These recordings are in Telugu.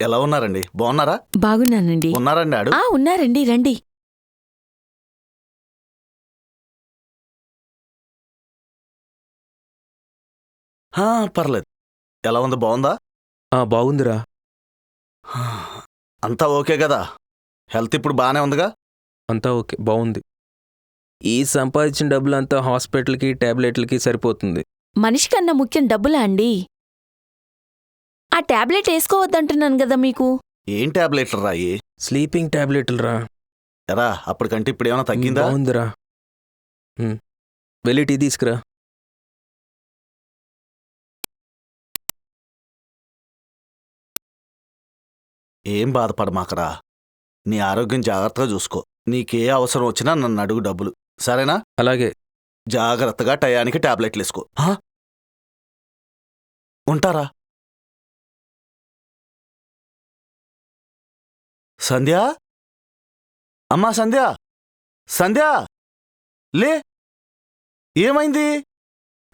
ఎలా ఉన్నారండి? బాగున్నారా? బాగున్నానండి. ఉన్నారండి ఆడు? ఆ ఉన్నారండి రండి. హా, పర్లేదు. ఎలా ఉంది బాగుందా? ఆ బాగుందిరా. హా, అంతా ఓకే కదా? హెల్త్ ఇప్పుడు బాగానే ఉందిగా? అంతా ఓకే బాగుంది. ఈ సంపాదించిన డబ్బులంతా హాస్పిటల్కి టాబ్లెట్లకి సరిపోతుంది. మనిషి కన్నా ముఖ్యం డబ్బులా అండి? ఆ టాబ్లెట్ వేసుకోవద్దంటున్నాను కదా మీకు. ఏం టాబ్లెట్లు రాయి స్లీపింగ్ టాబ్లెట్లు రా. ఎరా అప్పటికంటే ఇప్పుడు ఏమైనా తగ్గిందా బాగుందిరా. ఉమ్. వెళ్ళి టీ తీసుకురా. ఏం బాధపడమాకరా? నీ ఆరోగ్యం జాగ్రత్తగా చూసుకో. నీకే అవసరం వచ్చినా నన్ను అడుగు డబ్బులు. సరేనా? అలాగే. జాగ్రత్తగా టయానికి టాబ్లెట్లు వేసుకో. హా? ఉంటారా? సంధ్య? అమ్మా సంధ్య! సంధ్య! లే! ఏమైంది?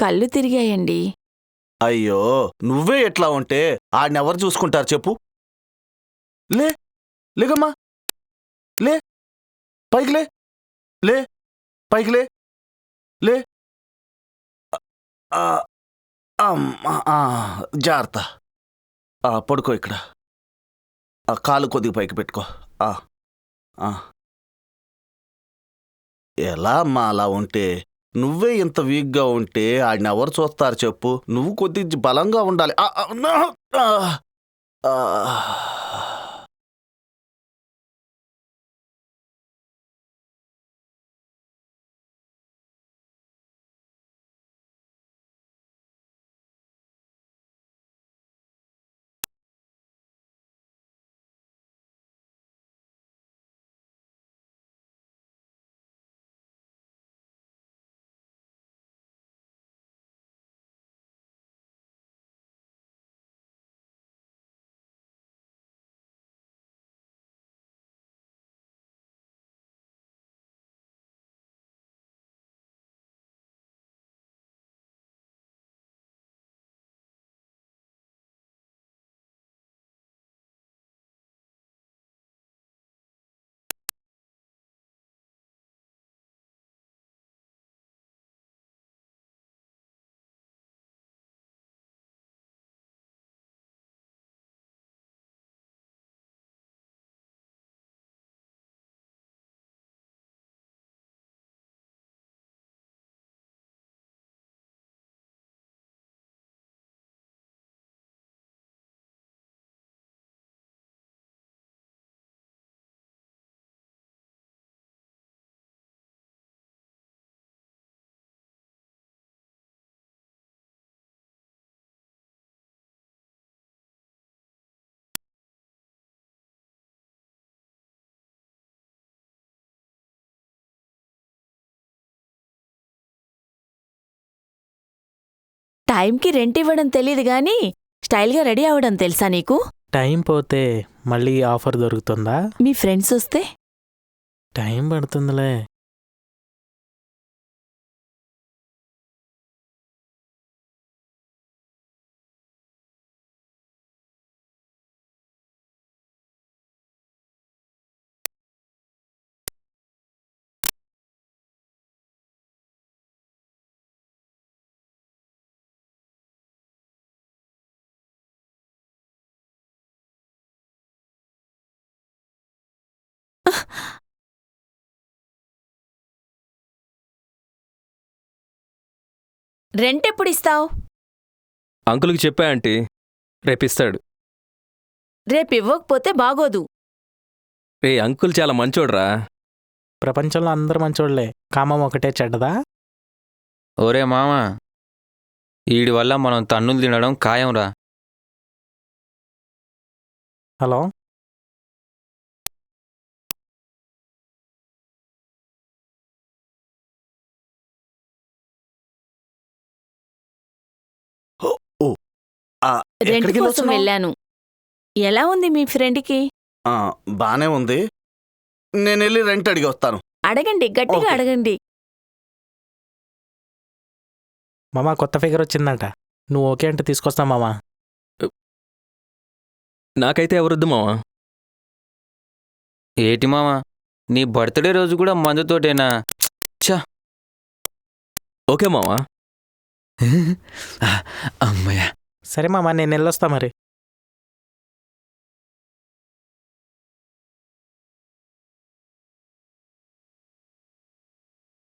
కళ్ళు తిరిగాయండి. అయ్యో! నువ్వే ఎట్లా ఉంటే ఆడినెవరు చూసుకుంటారు చెప్పు. లే! లేగమ్మా! లే! పైకి లే! లే! పైకి లే! లే! ఆ, అమ్మా, ఆ, జాగ్రత్త. పడుకో ఇక్కడ. ఆ కాలు కొద్దిగా పైకి పెట్టుకో. ఎలా అమ్మా అలా ఉంటే? నువ్వే ఇంత వీక్గా ఉంటే ఆడిని ఎవరు చూస్తారు చెప్పు? నువ్వు కొద్ది బలంగా ఉండాలి. టైంకి రెంట్ ఇవ్వడం తెలీదు గాని స్టైల్గా రెడీ అవ్వడం తెలుసా నీకు? టైం పోతే మళ్ళీ ఆఫర్ దొరుకుతుందా? మీ ఫ్రెండ్స్ వస్తే? టైం పడుతుందిలే. రెంట్ ఎప్పుడు ఇస్తావు అంకుల్కి చెప్పా ఆంటీ. రేపిస్తాడు. రేపు ఇవ్వకపోతే బాగోదు. రే అంకుల్ చాలా మంచోడ్రా. ప్రపంచంలో అందరు మంచోళ్ళే. కామం ఒకటే చెడ్డదా? ఒరే మామ ఈడి వల్ల మనం తన్నులు తినడం ఖాయంరా. హలో? రెంట్ ఎక్కడికి కోసం? వెళ్ళాను. ఎలా ఉంది మీ ఫ్రెండ్కి? ఆ, బానే ఉంది. నేను వెళ్ళి రెంట్ అడిగి వస్తాను. అడగండి గట్టిగా ఓకే. అడగండి. మామా కొత్త ఫిగర్ వచ్చిందంట. నువ్వు ఓకే అంటే తీసుకొస్తా మామా. నాకైతే ఎవరొద్దు మావా ఏటి మామ? నీ బర్త్డే రోజు కూడా మందుతోటేనా ఓకే మావా అమ్మయ్య. సరే మామ నేను వెళ్ళొస్తా మరి.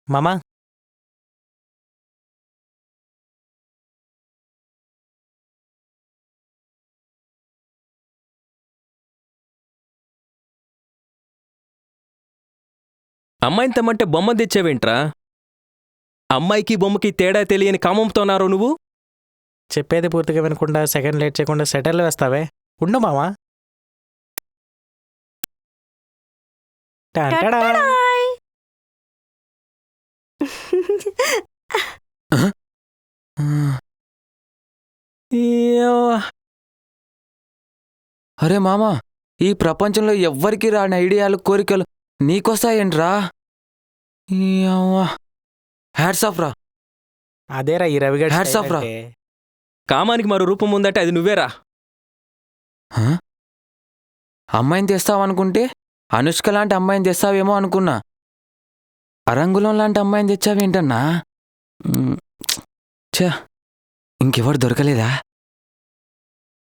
మామా? అమ్మాయిని తెమ్మంటే బొమ్మ తెచ్చావేంట్రా? అమ్మాయికి బొమ్మకి తేడా తెలియని కామంతోన్నారో నువ్వు? చెప్పేది పూర్తిగా వినకుండా సెకండ్ లేట్ చేయకుండా సెటిల్ వేస్తావే. ఉండు మామా. అరే మామ ఈ ప్రపంచంలో ఎవ్వరికి రాని ఐడియాలు కోరికలు నీకొస్తాయేంట్రా? ఆఫ్ రా. అదేరా ఈ రవిగడ్ off రా. కామానికి మరో రూపం ఉందంటే అది నువ్వేరా? అమ్మాయిని తెస్తావనుకుంటే అనుష్క లాంటి అమ్మాయిని తెస్తావేమో అనుకున్నా. అరంగులం లాంటి అమ్మాయిని తెచ్చావేంటన్నా? ఛ ఇంకెవరు దొరకలేదా?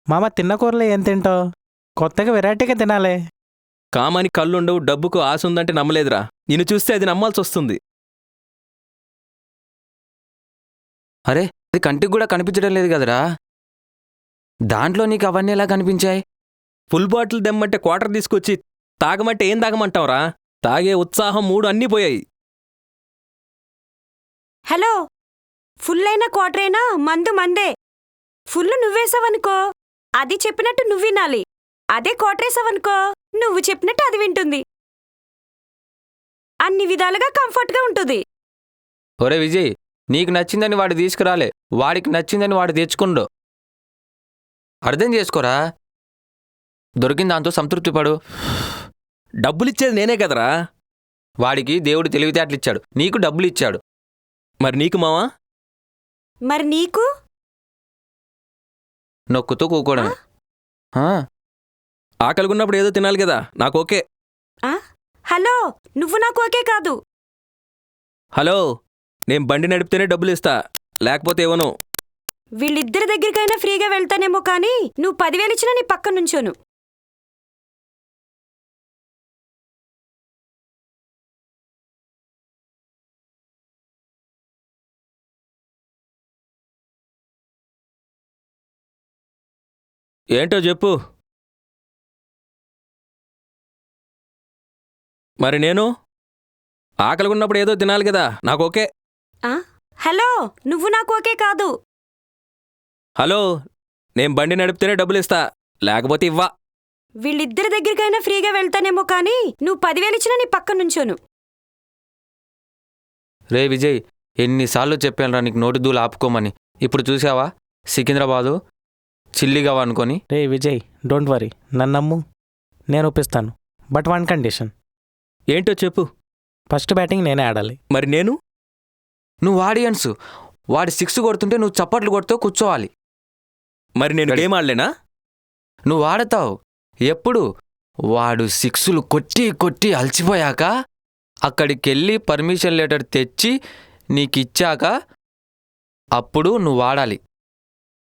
మామ తిన్న కూరలో ఏం తింటావు? కొత్తగా వెరైటీగా తినాలే. కామానికి కళ్ళుండవు డబ్బుకు ఆశ ఉందంటే నమ్మలేదురా. నిన్ను చూస్తే అది నమ్మాల్సి వస్తుంది అరే అది కంటికి కూడా కనిపించడం లేదు కదరా. దాంట్లో నీకు అవన్నీ ఎలా కనిపించాయి? ఫుల్ బాటిల్ దెమ్మంటే క్వార్టర్ తీసుకొచ్చి తాగమంటే ఏం తాగమంటావురా? తాగే ఉత్సాహం మూడు అన్నీ పోయాయి. హలో ఫుల్ అయినా క్వార్టర్ అయినా మందు మందే. ఫుల్ నువ్వేసావనుకో. అది చెప్పినట్టు నువ్వు వినాలి. అదే క్వార్టరేసావనుకో. నువ్వు చెప్పినట్టు అది వింటుంది. అన్ని విధాలుగా కంఫర్ట్గా ఉంటుంది. ఒరే విజయ్ నీకు నచ్చిందని వాడు తీసుకురాలే వాడికి నచ్చిందని వాడు తెచ్చుకుండు. అర్థం చేసుకోరా? దొరికిన దాంతో సంతృప్తి పడు. డబ్బులిచ్చేది నేనే కదరా? వాడికి దేవుడు తెలివితేటలు ఇచ్చాడు నీకు డబ్బులు ఇచ్చాడు మరి నీకు మావా? మరి నీకు? నొక్కుతూ కూకోవడమే ఆ, ఆకలిగున్నప్పుడు ఏదో తినాలి కదా నాకు ఓకే. హలో నువ్వు నాకు ఓకే కాదు. హలో? నేను బండి నడిపితేనే డబ్బులు ఇస్తా. లేకపోతే ఇవ్వను వీళ్ళిద్దరి దగ్గరికైనా ఫ్రీగా వెళ్తానేమో కానీ నువ్వు పదివేలు ఇచ్చినా నీ పక్క నుంచోను. ఏంటో చెప్పు. మరి నేను? ఆకలిగున్నప్పుడు ఏదో తినాలి కదా. నాకు ఓకే. హలో నువ్వు నాకు ఓకే కాదు. హలో నేను బండి నడిపితేనే డబ్బులు ఇస్తా లేకపోతే ఇవ్వా. వీళ్ళిద్దరి దగ్గరికైనా ఫ్రీగా వెళ్తానేమో కానీ నువ్వు పదివేలు ఇచ్చినా నీ పక్క నుంచోను. రే విజయ్ ఎన్నిసార్లు చెప్పానురా నీకు నోటి దూలు ఆపుకోమని. ఇప్పుడు చూసావా? సికింద్రాబాదు చిల్లిగా అనుకొని రే విజయ్ డోంట్ వరీ నన్ను నమ్ము. నేను ఒప్పిస్తాను బట్ వన్ కండిషన్. ఏంటో చెప్పు. ఫస్ట్ బ్యాటింగ్ నేనే ఆడాలి. మరి నేను? నువ్వు ఆడియన్స్. వాడి సిక్స్ కొడుతుంటే నువ్వు చప్పట్లు కొడుతూ కూర్చోవాలి. మరి నేను గేమ్ ఆడలేనా? నువ్వు ఆడతావు. ఎప్పుడు? వాడు సిక్సులు కొట్టి కొట్టి అలసిపోయాక అక్కడికెళ్ళి పర్మిషన్ లెటర్ తెచ్చి నీకిచ్చాక అప్పుడు నువ్వు ఆడాలి.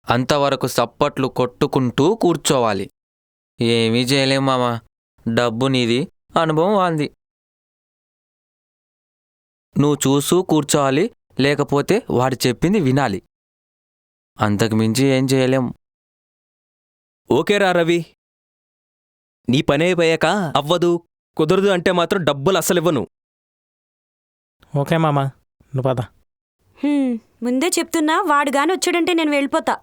అంతవరకు సప్పట్లు కొట్టుకుంటూ కూర్చోవాలి. ఏమీ చేయలేం మామా. డబ్బు నీది అనుభవం వాంది. నువ్వు చూసూ కూర్చోవాలి. లేకపోతే వాడు చెప్పింది వినాలి. అంతకు మించి ఏం చేయలేం. ఓకేరా రవి. నీ పని అయిపోయాక అవ్వదు కుదరదు అంటే మాత్రం డబ్బులు అసలు ఇవ్వను ఓకే మామా నువ్వు పద. హ్మ్, ముందే చెప్తున్నా వాడు గాని వచ్చాడంటే నేను వెళ్ళిపోతా.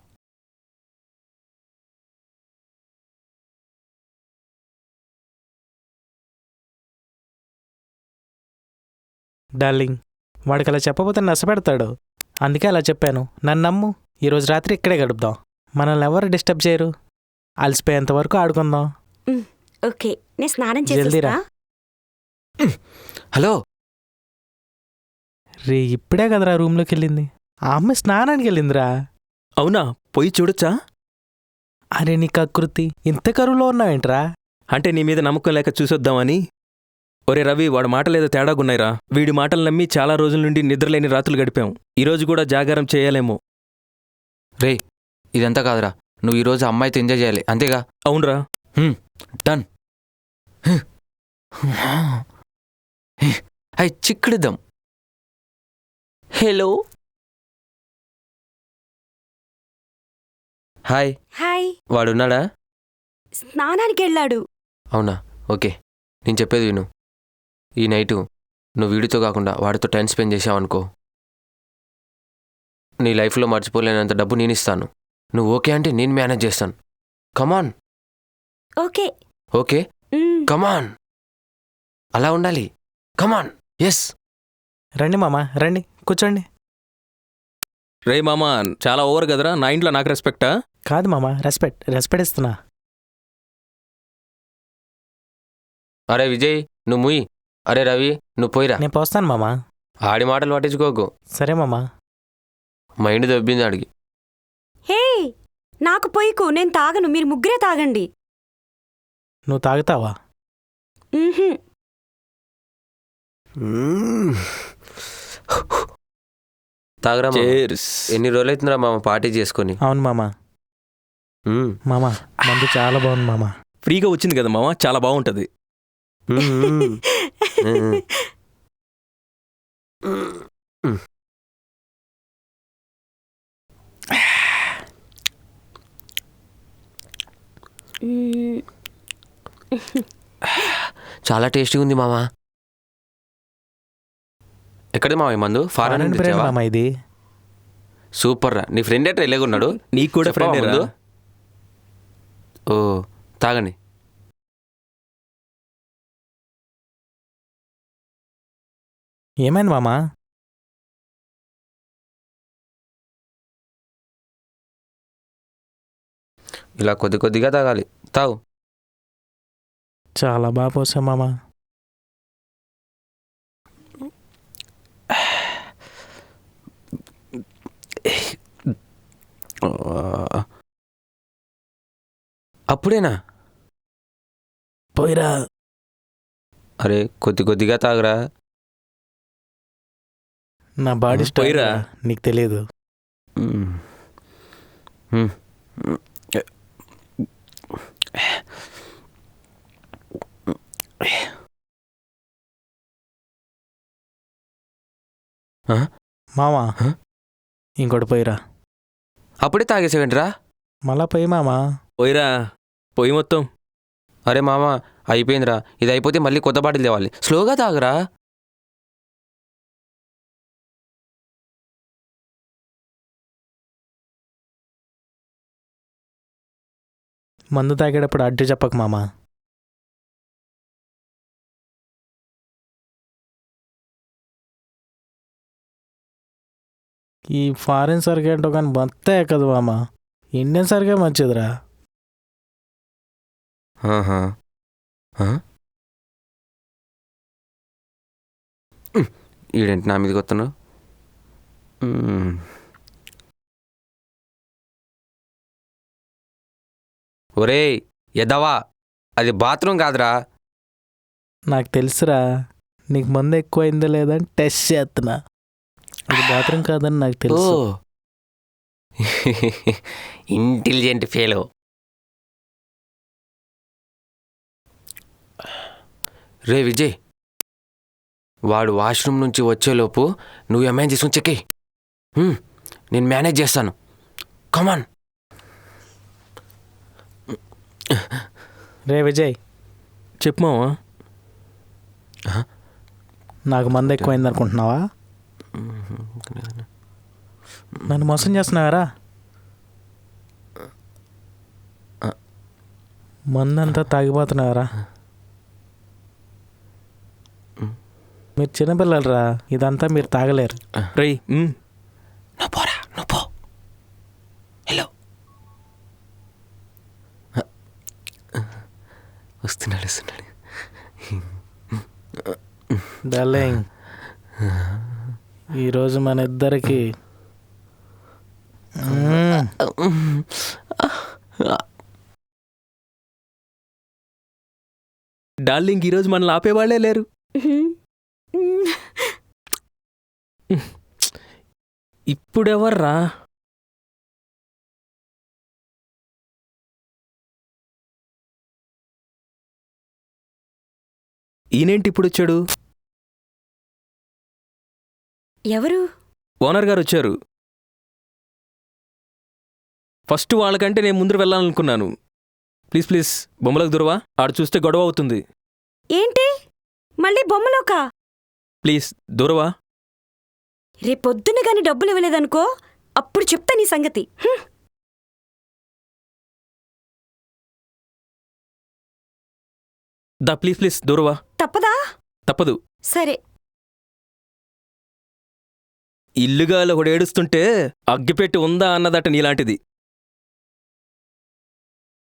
డార్లింగ్ వాడికి అలా చెప్పబోతే నష్టపెడతాడు అందుకే అలా చెప్పాను. నన్ను నమ్ము. ఈరోజు రాత్రి ఇక్కడే గడుపుదాం. మనల్ని ఎవరు డిస్టర్బ్ చేయరు. అలసిపోయేంత వరకు ఆడుకుందాం. ఓకే. నేను స్నానం జల్దీ రా. చేసేస్తా హలో. రే ఇప్పుడే కదరా రూమ్లోకి వెళ్ళింది. ఆ అమ్మాయి స్నానానికి వెళ్ళిందిరా. అవునా? పోయి చూడొచ్చా? అరే నీ కకృతి ఇంత కరువులో ఉన్నావేంట్రా? అంటే నీ మీద నమ్మకం లేక చూసొద్దామని? ఒరే రవి వాడి మాటలేదో తేడాగున్నాయిరా వీడి మాటలు నమ్మి చాలా రోజుల నుండి నిద్రలేని రాత్రులు గడిపాం. ఈరోజు కూడా జాగారం చేయాలేమో. రే ఇదంతా కాదురా. నువ్వు ఈరోజు అమ్మాయితో ఎంజాయ్ చేయాలి. అంతేగా? అవునరా. డన్. అయి చిక్కుడిద్దాం హలో. హాయ్. హాయ్. వాడున్నాడా? స్నానానికి వెళ్ళాడు. అవునా? ఓకే. నేను చెప్పేది విను. ఈ నైటు నువ్వు వీడితో కాకుండా వాడితో టైం స్పెండ్ చేసావనుకో నీ లైఫ్లో మర్చిపోలేనంత డబ్బు నేను ఇస్తాను నువ్వు ఓకే అంటే నేను మేనేజ్ చేస్తాను. Come on okay. ఓకే? కమాన్ అలా ఉండాలి. కమాన్ ఎస్ రండి మామ రండి కూర్చోండి. రే మామ చాలా ఓవర్ కదరా? నా ఇంట్లో నాకు రెస్పెక్టా కాదు మామ రెస్పెక్ట్ రెస్పెక్ట్ ఇస్తున్నా. అరే విజయ్ నువ్వు ముయ్. అరే రవి నువ్వు పోయిరా. నేను పోస్తాను మామ. ఆడి మాటలు పట్టించుకోకు. సరే మామ. మైండ్ దబ్బింది ఆడికి. హే నాకు పొయ్యికు నేను తాగను మీరు ముగ్గురే తాగండి. నువ్వు తాగుతావా. తాగరా మామ. చేర్స్ ఎన్ని రోజులైతుందిరా మామ పార్టీ చేసుకొని? అవును మామ. మ్మ్. మామ మందు చాలా బాగుంది మామ. ఫ్రీగా వచ్చింది కదా మామ చాలా బాగుంటది. మ్మ్. మ్మ్. చాలా టేస్టీగా ఉంది మామ. ఎక్కడి మామ ఈ మందు? ఫారెన్ తెచ్చావా? మామ ఇది. సూపర్ రా. నీ ఫ్రెండ్ ఎట్లా ఎలాగున్నాడు నీకు కూడా చెప్పవా ఫ్రెండ్ ముందు? ఓ తాగండి ఏమైంది మామ? ఇలా కొద్ది కొద్దిగా తాగాలి. తాగు. చాలా బాగా పోసా మామ. అప్పుడేనా? పోయిరా. అరే కొద్ది కొద్దిగా తాగరా. నా బాడీ స్టైల్ పోయిరా. నీకు తెలియదు మ్మ్. మ్మ్. మామ? హ? ఇంకోటి పోయిరా. అప్పుడే తాగేసేవేంట్రా? మళ్ళా పోయి మామ. పోయిరా. పోయి మొత్తం. అరే మామ అయిపోయిందిరా. ఇది అయిపోతే మళ్ళీ కొత్త బాటిల్ తేవాలి. స్లోగా తాగరా. మందు తాగేటప్పుడు అడ్డు చెప్పకు మామా ఈ ఫారిన్ సరుకు ఏంటో కానీ మొత్తం ఎక్కదు మామ ఇండియన్ సరుకే మంచిదిరా ఆహా. ఆ? ఉమ్, ఈడేంటి నా మీదకి వస్తున్నావు ఉమ్. ఒరేయ్ ఎదవా అది బాత్రూమ్ కాదురా. నాకు తెలుసురా నీకు మందు ఎక్కువైందో లేదని టెస్ట్ చేస్తున్నా. అది బాత్రూమ్ కాదని నాకు ఓ. తెలుసు ఇంటెలిజెంట్ ఫేలో. రే విజయ్ వాడు వాష్రూమ్ నుంచి వచ్చేలోపు నువ్వు ఎంఐన్ చేసుకుని చెక్కి. నేను మేనేజ్ చేస్తాను. కమాన్. రే విజయ్ చెప్పు మావా. నాకు మందు ఎక్కువైంది అనుకుంటున్నావా నన్ను మోసం చేస్తున్నావారా? మందంతా తాగిపోతున్నారా మీరు చిన్నపిల్లలరా ఇదంతా మీరు తాగలేరు. రేయ్ వస్తున్నాడు వస్తున్నాడు. డార్లింగ్ ఈరోజు మన ఇద్దరికి డార్లింగ్ ఈరోజు మనల్ని ఆపేవాళ్ళే లేరు. ఇప్పుడెవర్రా? ఈయనేంటి ఇప్పుడు వచ్చాడు ఎవరు? ఓనర్ గారు వచ్చారు ఫస్ట్ వాళ్ళకంటే నేను ముందు వెళ్ళాలనుకున్నాను. ప్లీజ్ ప్లీజ్ బొమ్మలకు దూరవా? ఆడు చూస్తే గొడవ అవుతుంది. ఏంటి? మళ్ళీ బొమ్మలోకా? ప్లీజ్ దూరవా? రేపొద్దున గాని డబ్బులు ఇవ్వలేదనుకో అప్పుడు చెప్తా నీ సంగతి. హ్మ్. దా ప్లీజ్ ప్లీజ్ దూరవా? తప్పదా? తప్పదు. సరే. ఇల్లుగాలు ఒకడు ఏడుస్తుంటే అగ్గిపెట్టి ఉందా అన్నదట నీలాంటిది.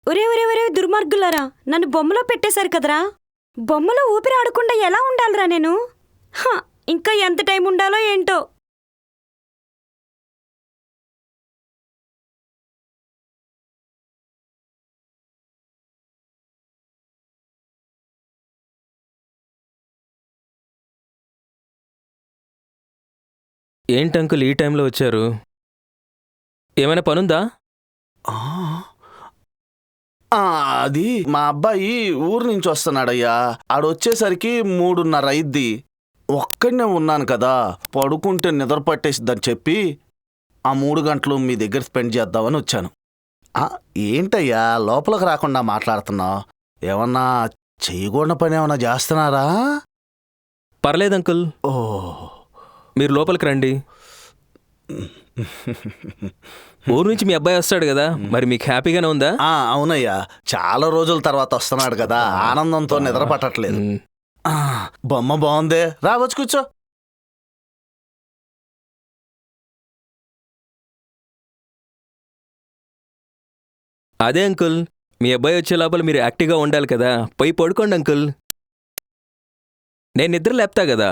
ఒరే ఒరే ఒరే దుర్మార్గులారా నన్ను బొమ్మలో పెట్టేశారు కదరా? బొమ్మలో ఊపిరి ఆడకుండా ఎలా ఉండాలిరా నేను? ఇంకా ఎంత టైం ఉండాలో ఏంటో? ఏంటి అంకుల్ ఈ టైంలో వచ్చారు? ఏమైనా పనుందా? అది మా అబ్బాయి ఊరు నుంచి వస్తున్నాడయ్యా. ఆడొచ్చేసరికి మూడున్నర అయిద్ది. ఒక్కడనే ఉన్నాను కదా పడుకుంటే నిద్ర పట్టేసిద్దని చెప్పి ఆ మూడు గంటలు మీ దగ్గర స్పెండ్ చేద్దామని వచ్చాను. ఏంటయ్యా లోపలికి రాకుండా మాట్లాడుతున్నావు? ఏమన్నా చేయకూడని పని ఏమన్నా చేస్తున్నారా? పర్లేదు అంకుల్. ఓ మీరు లోపలికి రండి. ఊరు నుంచి మీ అబ్బాయి వస్తాడు కదా మరి మీకు హ్యాపీగానే ఉందా? ఆ, అవునయ్యా. చాలా రోజుల తర్వాత వస్తున్నాడు కదా ఆనందంతో నిద్ర పట్టట్లేదు. ఆ, బొమ్మ బాగుందే. రావచ్చు కూర్చో. అదే అంకుల్ మీ అబ్బాయి వచ్చే లోపల మీరు యాక్టివ్గా ఉండాలి కదా పోయి పడుకోండి అంకుల్. నేను నిద్ర లేపుతా కదా.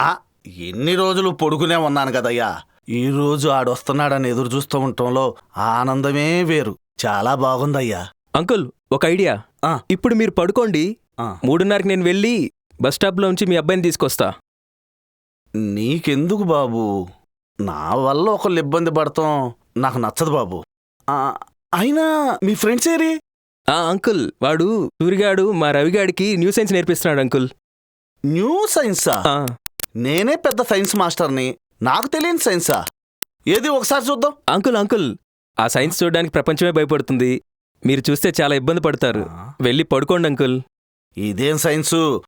ఆ ఎన్ని రోజులు పొడుకునే ఉన్నాను కదయ్యా. ఈ రోజు ఆడొస్తున్నాడని ఎదురు చూస్తూ ఉండటంలో ఆనందమే వేరు. చాలా బాగుందయ్యా. అంకుల్ ఒక ఐడియా. ఆ. ఇప్పుడు మీరు పడుకోండి. ఆ, మూడున్నరకి నేను వెళ్ళి బస్ స్టాప్లో ఉంచి మీ అబ్బాయిని తీసుకొస్తా. నీకెందుకు బాబు? నా వల్ల ఒకళ్ళు ఇబ్బంది పడతాం నాకు నచ్చదు బాబు. ఆ, అయినా మీ ఫ్రెండ్స్ ఏరి? ఆ అంకుల్ వాడు సూరిగాడు మా రవిగాడికి న్యూ సైన్స్ నేర్పిస్తున్నాడు అంకుల్. న్యూ సైన్సా ఆ, నేనే పెద్ద సైన్స్ మాస్టర్ని. నాకు తెలియని సైన్సా? ఏది ఒకసారి చూద్దాం. అంకుల్ అంకుల్ ఆ సైన్స్ చూడడానికి ప్రపంచమే భయపడుతుంది. మీరు చూస్తే చాలా ఇబ్బంది పడతారు. వెళ్ళి పడుకోండి అంకుల్. ఇదేం సైన్సు?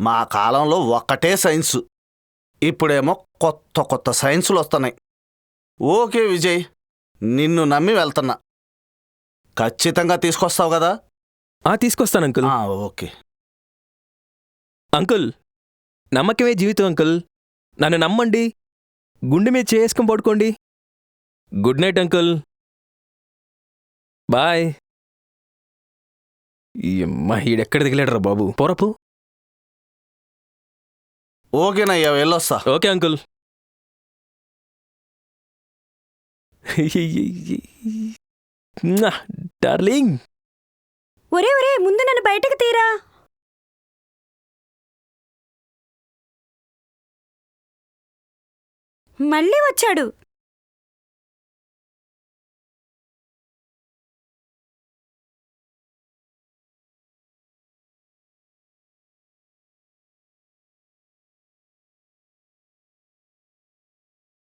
మా కాలంలో ఒక్కటే సైన్సు. ఇప్పుడేమో కొత్త కొత్త సైన్సులు వస్తున్నాయి. ఓకే విజయ్. నిన్ను నమ్మి వెళ్తున్నా. ఖచ్చితంగా తీసుకొస్తావు కదా? ఆ తీసుకొస్తాను అంకుల్. ఓకే. అంకుల్ నమ్మకమే జీవితం అంకుల్. నన్ను నమ్మండి. గుండె మీద చేసుకుని పడుకోండి. Good night uncle. బాయ్. ఈ అమ్మ ఈడెక్కడ దిగలేడరా బాబు? పొరపు. ఓకేనయ్యా వెళ్ళొస్తా. Okay uncle. డార్లింగ్. ఒరే ఒరే ముందు నన్ను బయటకు తీరా. మళ్ళీ వచ్చాడు.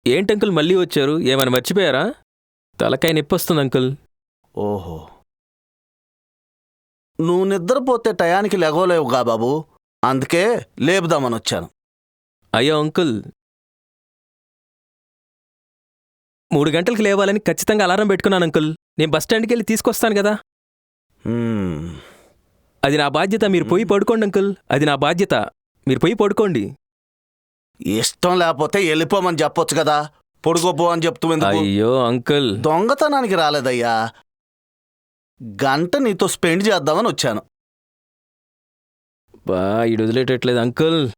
ఏంటి అంకుల్ మళ్ళీ వచ్చారు? ఏమైనా మర్చిపోయారా? తలకాయ నొప్పి వస్తుంది అంకుల్. ఓహో. నువ్వు నిద్రపోతే టయానికి లెగవలేవుగా బాబు. అందుకే లేపుదామని వచ్చాను. అయ్యో అంకుల్ మూడు గంటలకు లేవాలని ఖచ్చితంగా అలారం పెట్టుకున్నాను అంకుల్. నేను బస్ స్టాండ్కి వెళ్ళి తీసుకొస్తాను కదా. అది నా బాధ్యత. మీరు పోయి పడుకోండి అంకుల్. అది నా బాధ్యత. మీరు పోయి పడుకోండి. ఇష్టం లేకపోతే వెళ్ళిపోమని చెప్పొచ్చు కదా. పొడుకోపో అని చెప్తూ ఎందుకు? అయ్యో అంకుల్. దొంగతనానికి రాలేదయ్యా. గంట నీతో స్పెండ్ చేద్దామని వచ్చాను. బా ఇడు వదిలేటట్లేదు అంకుల్.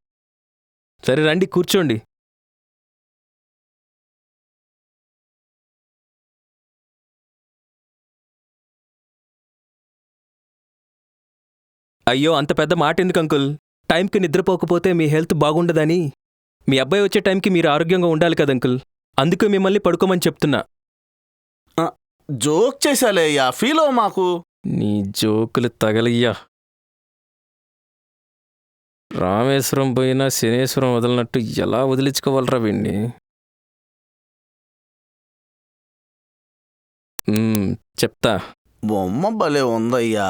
సరే రండి కూర్చోండి. అయ్యో అంత పెద్ద మాట ఎందుకు అంకుల్? టైంకి నిద్రపోకపోతే మీ హెల్త్ బాగుండదని. మీ అబ్బాయి వచ్చే టైంకి మీరు ఆరోగ్యంగా ఉండాలి కదా అంకుల్? అందుకే మిమ్మల్ని పడుకోమని చెప్తున్నా. జోక్ చేశాలే అయ్యా. ఫీల్ మాకు. నీ జోకులు తగలయ్యా. రామేశ్వరం పోయినా శనేశ్వరం వదలనట్టు ఎలా వదిలించుకోవాలరా వీణ్ణి? చెప్తా. బొమ్మ భలే ఉందయ్యా.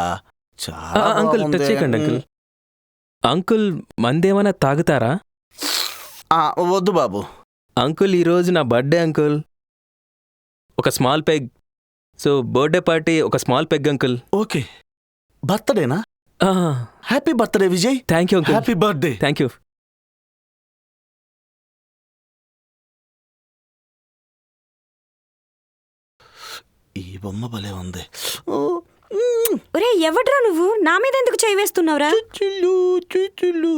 చాలా అంకుల్ టచ్ బాగుంది. చేయకండి అంకుల్. అంకుల్ మందేమైనా తాగుతారా? ఆ, వద్దు బాబు. అంకుల్ ఈరోజు నా బర్త్డే అంకుల్. ఒక small peg. So birthday party ఒక small peg uncle. Okay. బర్త్డేనా? Happy birthday Vijay. Thank you uncle. Happy birthday. Thank you. ఈ బొమ్మ భలే ఉంది. ఓ, ఒరే ఎవడ్రా నువ్వు? నా మీద ఎందుకు చేయి వేస్తున్నావురా? చుచ్చులు, చుచ్చులు,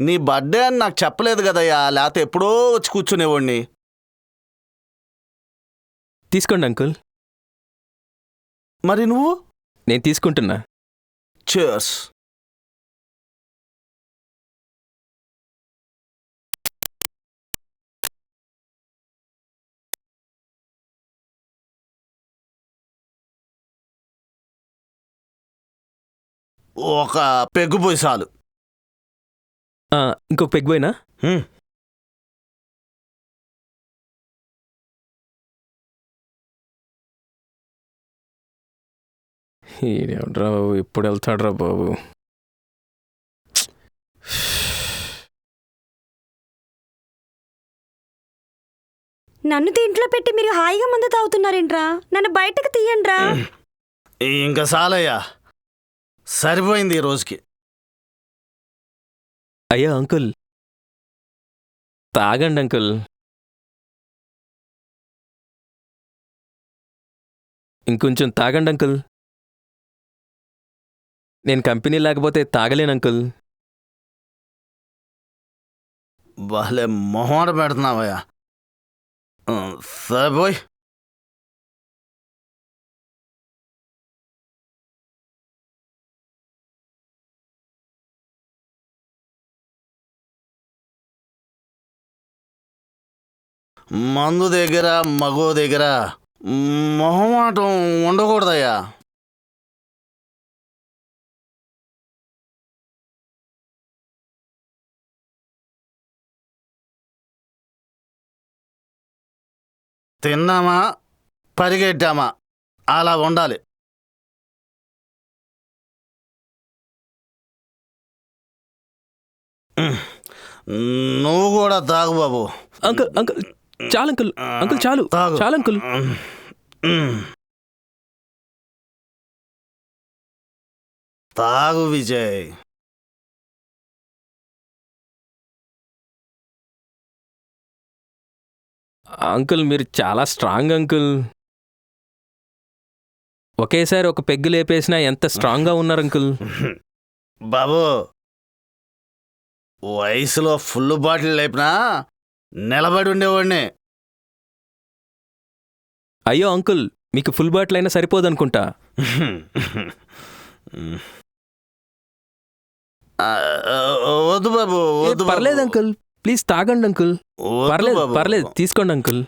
నీ బర్త్డే అని నాకు చెప్పలేదు కదయ్యా లేకపోతే ఎప్పుడో వచ్చి కూర్చునేవాడిని. తీసుకోండి అంకుల్. మరి నువ్వు? నేను తీసుకుంటున్నా. చేర్స్ ఒక పెగ్గు పోయి చాలు. ఆ, ఇంకొక పెగ్ పోయినా? హ్మ్. ఈడెవడ్రా బాబు? ఎప్పుడు వెళ్తాడ్రా బాబు? నన్ను దీంట్లో పెట్టి మీరు హాయిగా మందు తాగుతున్నారేంట్రా? నన్ను బయటకు తీయండ్రా. ఇంకా చాలయ్యా సరిపోయింది ఈ రోజుకి. అయ్యా అంకుల్. తాగండి అంకుల్. ఇంకొంచెం తాగండి అంకుల్. నేను కంపెనీ లేకపోతే తాగలేను అంకుల్. భలే మొహమాట పెడుతున్నావయ్యా. సరే బోయ్. మందు దగ్గర మగో దగ్గర మొహమాటం ఉండకూడదయ్యా. తిన్నామా? పరిగెట్టామా? అలా ఉండాలి. నువ్వు కూడా తాగు బాబు. అంకుల్ అంకుల్ చాలు అంకుల్. అంకుల్ చాలు. తాగు. చాలు అంకుల్. తాగు విజయ్. అంకుల్ మీరు చాలా స్ట్రాంగ్ అంకుల్. ఒకేసారి ఒక పెగ్గు లేపేసినా ఎంత స్ట్రాంగ్గా ఉన్నారు అంకుల్? బాబు వయసులో ఫుల్ బాటిల్ లేపినా నిలబడి ఉండేవాడిని. అయ్యో అంకుల్ మీకు ఫుల్ బాటిల్ అయినా సరిపోదు అనుకుంటా ఆ, వద్దు బాబు వద్దు. పర్లేదు అంకుల్. ప్లీజ్ తాగండి అంకుల్. పర్లేదు. పర్లేదు. తీసుకోండి అంకుల్.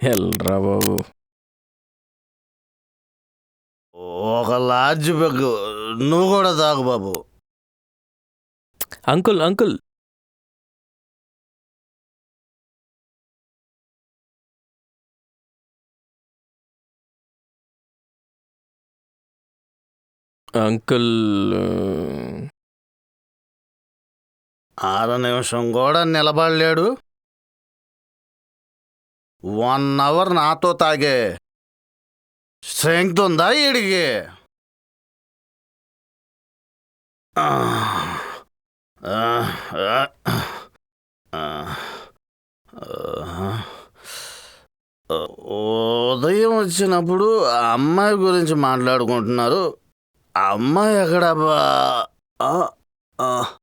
ఎల్రా బాబు. ఒక లార్జ్ పెగ్. నువ్వు కూడా తాగు బాబు. Uncle uncle. అంకుల్ ఆరు నిమిషం కూడా నిలబడలేడు. వన్ అవర్ నాతో తాగే. స్ట్రెంగ్త్ ఉందా ఈడికి? ఉదయం వచ్చినప్పుడు అమ్మాయి గురించి మాట్లాడుకుంటున్నారు. అమ్మాయి ఎక్కడబ్బా బా